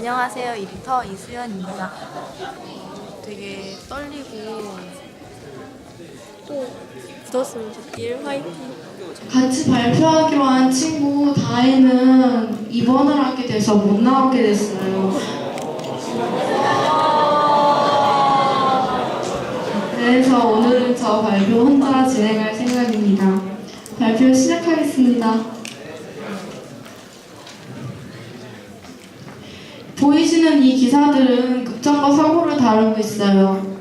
안녕하세요. 이리터 이수연입니다. 되게 떨리고 또 붙었으면 좋길 화이팅. 같이 발표하기로 한 친구 다혜는 입원을 하게 돼서 못 나오게 됐어요. 그래서 오늘은 저 발표 혼자 진행할 생각입니다. 발표 시작하겠습니다. 보이시는 이 기사들은 급정거 사고를 다루고 있어요.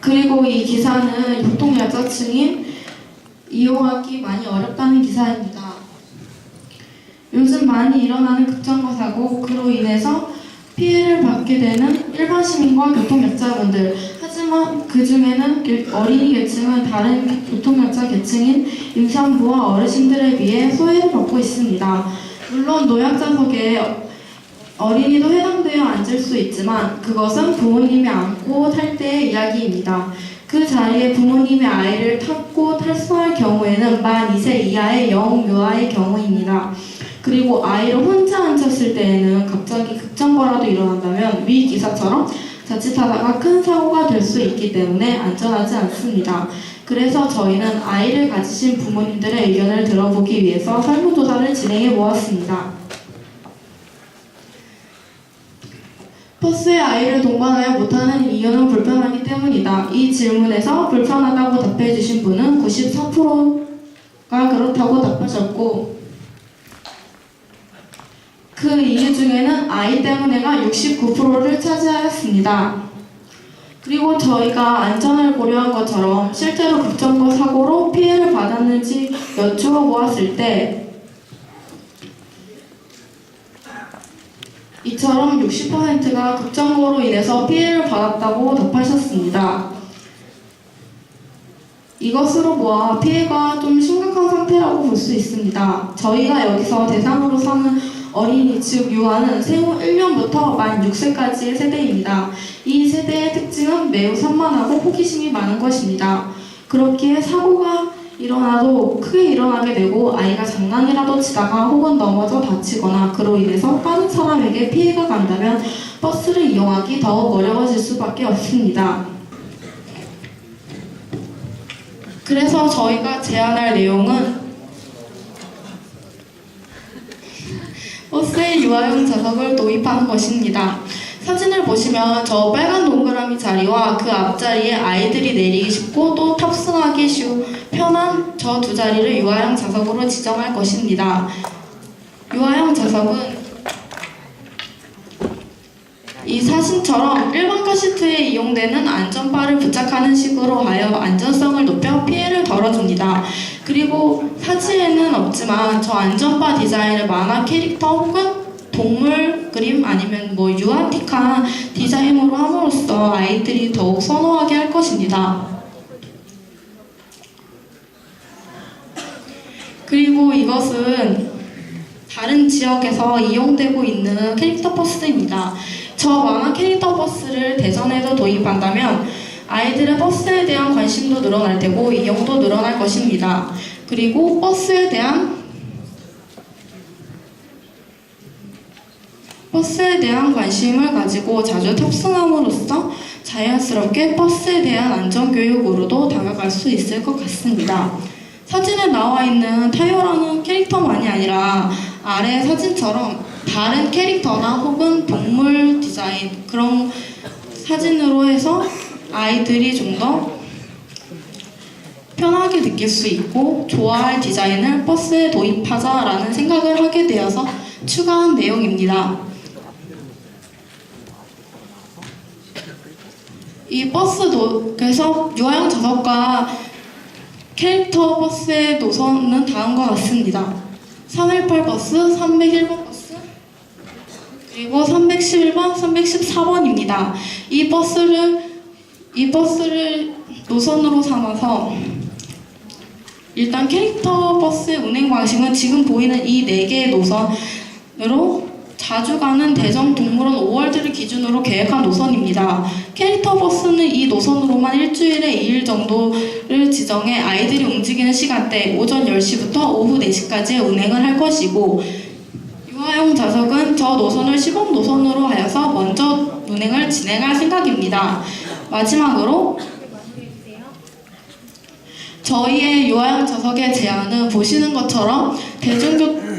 그리고 이 기사는 교통약자층인 이용하기 많이 어렵다는 기사입니다. 요즘 많이 일어나는 급정거 사고 그로 인해서 피해를 받게 되는 일반 시민과 교통약자분들 하지만 그 중에는 어린이 계층은 다른 교통약자 계층인 임산부와 어르신들에 비해 소외를 받고 있습니다. 물론 노약자석에 어린이도 해당되어 앉을 수 있지만 그것은 부모님이 안고 탈 때의 이야기입니다. 그 자리에 부모님의 아이를 탔고 탈수할 경우에는 만 2세 이하의 영유아의 경우입니다. 그리고 아이를 혼자 앉혔을 때에는 갑자기 급정거라도 일어난다면 위 기사처럼 자칫하다가 큰 사고가 될 수 있기 때문에 안전하지 않습니다. 그래서 저희는 아이를 가지신 부모님들의 의견을 들어보기 위해서 설문조사를 진행해 보았습니다. 버스에 아이를 동반하여 못하는 이유는 불편하기 때문이다. 이 질문에서 불편하다고 답해주신 분은 94%가 그렇다고 답하셨고, 그 이유 중에는 아이 때문에가 69%를 차지하였습니다. 그리고 저희가 안전을 고려한 것처럼 실제로 급정거 사고로 피해를 받았는지 여쭈어 보았을 때 이처럼 60%가 급정거로 인해서 피해를 받았다고 답하셨습니다. 이것으로 보아 피해가 좀 심각한 상태라고 볼 수 있습니다. 저희가 여기서 대상으로 삼은 어린이 즉 유아는 생후 1년부터 만 6세까지의 세대입니다. 이 세대의 특징은 매우 산만하고 호기심이 많은 것입니다. 그렇기에 사고가 일어나도 크게 일어나게 되고 아이가 장난이라도 치다가 혹은 넘어져 다치거나 그로 인해서 다른 사람에게 피해가 간다면 버스를 이용하기 더욱 어려워질 수밖에 없습니다. 그래서 저희가 제안할 내용은 버스에 유아용 좌석을 도입하는 것입니다. 사진을 보시면 저 빨간 동그라미 자리와 그 앞자리에 아이들이 내리기 쉽고 또 탑승하기 쉬운 편한 저 두 자리를 유아용 좌석으로 지정할 것입니다. 유아용 좌석은 이 사진처럼 일반 카 시트에 이용되는 안전바를 부착하는 식으로 하여 안전성을 높여 피해를 덜어줍니다. 그리고 사진에는 없지만 저 안전바 디자인을 만화 캐릭터 혹은 동물 그림 아니면 뭐 유아틱한 디자인으로 함으로써 아이들이 더욱 선호하게 할 것입니다. 그리고 이것은 다른 지역에서 이용되고 있는 캐릭터 버스입니다. 저 만화 캐릭터 버스를 대전에도 도입한다면 아이들의 버스에 대한 관심도 늘어날 테고 이용도 늘어날 것입니다. 그리고 버스에 대한 버스에 대한 관심을 가지고 자주 탑승함으로써 자연스럽게 버스에 대한 안전교육으로도 다가갈 수 있을 것 같습니다. 사진에 나와 있는 타요라는 캐릭터만이 아니라 아래 사진처럼 다른 캐릭터나 혹은 동물 디자인 그런 사진으로 해서 아이들이 좀 더 편하게 느낄 수 있고 좋아할 디자인을 버스에 도입하자라는 생각을 하게 되어서 추가한 내용입니다. 이 버스도 그래서 유아용 좌석과 캐릭터 버스의 노선은 다음과 같습니다. 318 버스, 301번 버스, 그리고 311번, 314번입니다. 이 버스를 이 버스를 노선으로 삼아서 일단 캐릭터 버스의 운행 방식은 지금 보이는 이 네 개의 노선으로 자주 가는 대전 동물원 5월드를 기준으로 계획한 노선입니다. 캐릭터 버스는 이 노선으로만 일주일에 2일 정도를 지정해 아이들이 움직이는 시간대 오전 10시부터 오후 4시까지 운행을 할 것이고 유아용 좌석은 저 노선을 시범 노선으로 하여서 먼저 운행을 진행할 생각입니다. 마지막으로 저희의 요양 좌석의 제한은 보시는 것처럼 대중교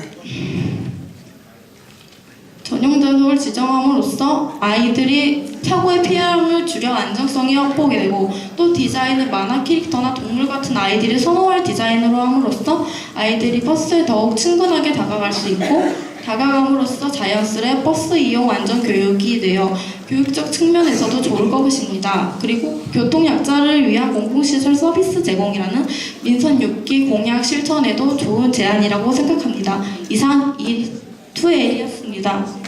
좌석을 지정함으로써 아이들이 사고의 피해를 줄여 안정성이 확보가 되고 또 디자인을 만화 캐릭터나 동물 같은 아이들이 선호할 디자인으로 함으로써 아이들이 버스에 더욱 친근하게 다가갈 수 있고 다가감으로써 자연스레 버스 이용 안전 교육이 되어 교육적 측면에서도 좋을 것입니다. 그리고 교통약자를 위한 공공시설 서비스 제공이라는 민선 6기 공약 실천에도 좋은 제안이라고 생각합니다. 이상 이 투에일이었습니다.